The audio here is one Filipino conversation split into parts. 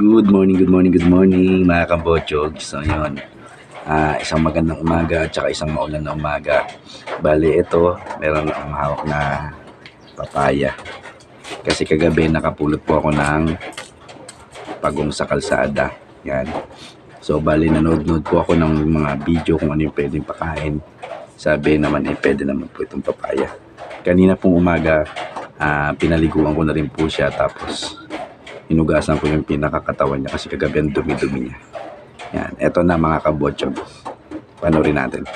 Good morning, good morning, good morning mga kabochog. So yun, ah, isang magandang umaga at saka isang maulan na umaga. Bali ito, meron akong hawak na papaya. Kasi kagabi nakapulot po ako ng pagong sa kalsada. Yan. So bali nanood-nood po ako ng mga video kung ano yung pwedeng pakain. Sabi naman eh pwede naman po itong papaya. Kanina pong umaga, ah, pinaliguan ko na rin po siya tapos hinugasan ko yung pinakakatawan niya kasi kagabi ang dumi-dumi niya. Yan, eto na mga kabotsog. Panoorin natin.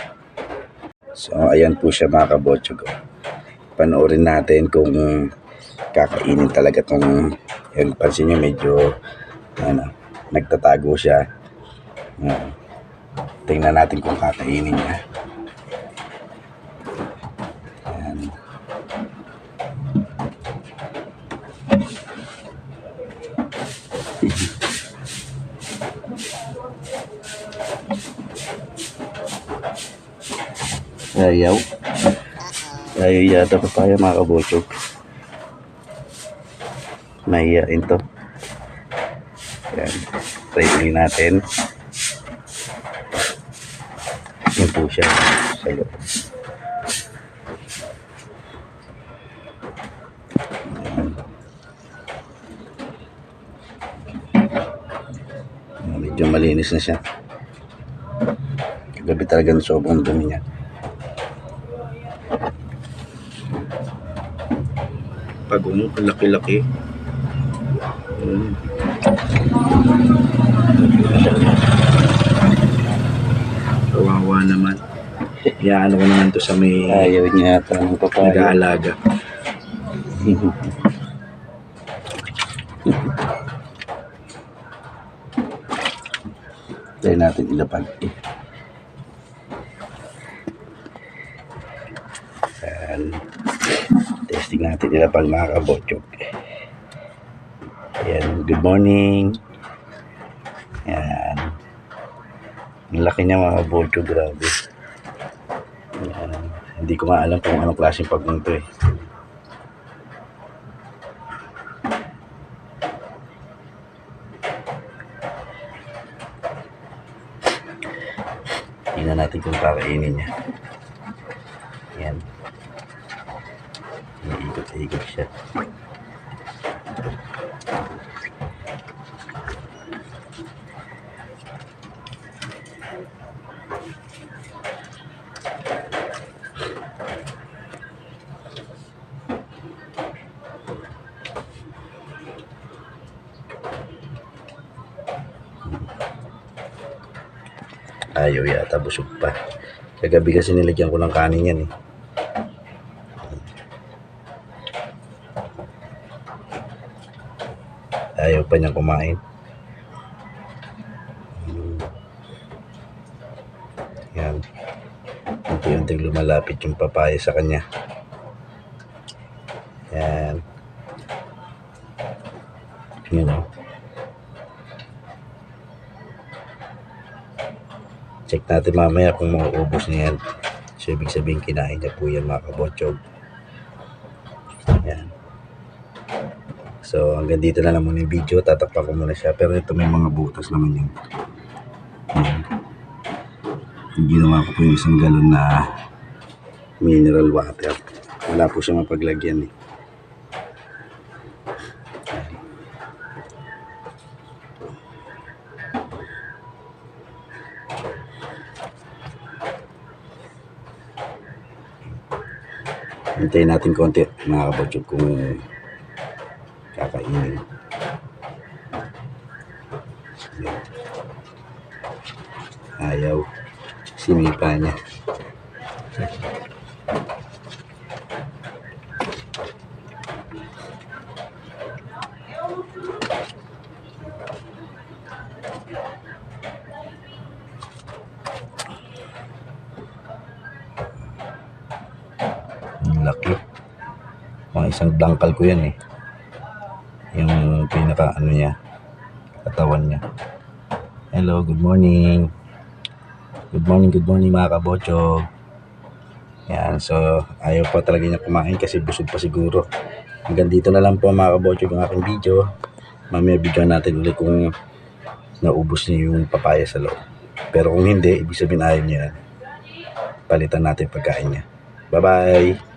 So, ayan po siya mga kabotsog. Panoorin natin kung kakainin talaga tong yung pansin niyo medyo ano, nagtatago siya. Yan. Tingnan natin kung kakainin niya. Yan. Ayaw. Ayaw yata pa tayo mga kabotsog. Mahihain to. Yan. Try natin. Yan po siya. Sa loob. Medyo malinis na siya. Kagabi talagang sobrang dumi niya. Pagong, ang laki-laki. Mm. Kawawa naman. Iyaano ko naman to sa may Ayaw niya yata ng papaya. nag-aalaga. Try natin ilapag. Yan. Testing natin ilapag mga kabotsog. Ayan, good morning. Yan. Ang laki niya mga kabotsog, grabe. Yan. Hindi ko nga alam kung anong klaseng pagmong to Tingnan natin kung kakainin niya. Yan. Iikot-ikot siya. Ayaw yata, busog pa. Kagabi kasi nilagyan ko ng kanin yan eh. Ayaw pa niyang kumain. Yan. Unti-unting lumalapit yung papaya sa kanya. Yan. Yun o. Check natin mamaya kung mauubos niya yan. So, ibig sabihin kinain niya po yan mga kabotsog. Yan. So, hanggang dito na lang muna yung video. Tatakpan ko muna siya. Pero ito may mga butas naman yan. Yan. Yung Ginawa ko po yung isang galon na mineral water. Wala po siya mapaglagyan eh. Hintayin natin konti mga kabotsog kung kakainin. Yan. Ayaw. Sinipa niya. Ang laki. Mga isang dangkal ko yan eh. Yung pinaka ano niya. Katawan niya. Hello, good morning. Good morning, good morning mga kabotsog. Yan, so ayaw pa talaga niya kumain kasi busog pa siguro. Hanggang dito na lang po mga kabotsog ang aking video. Mamaya bigyan natin ulit kung naubos niya yung papaya sa loob. Pero kung hindi, ibig sabihin ayaw niya. Palitan natin pagkain niya. Bye-bye!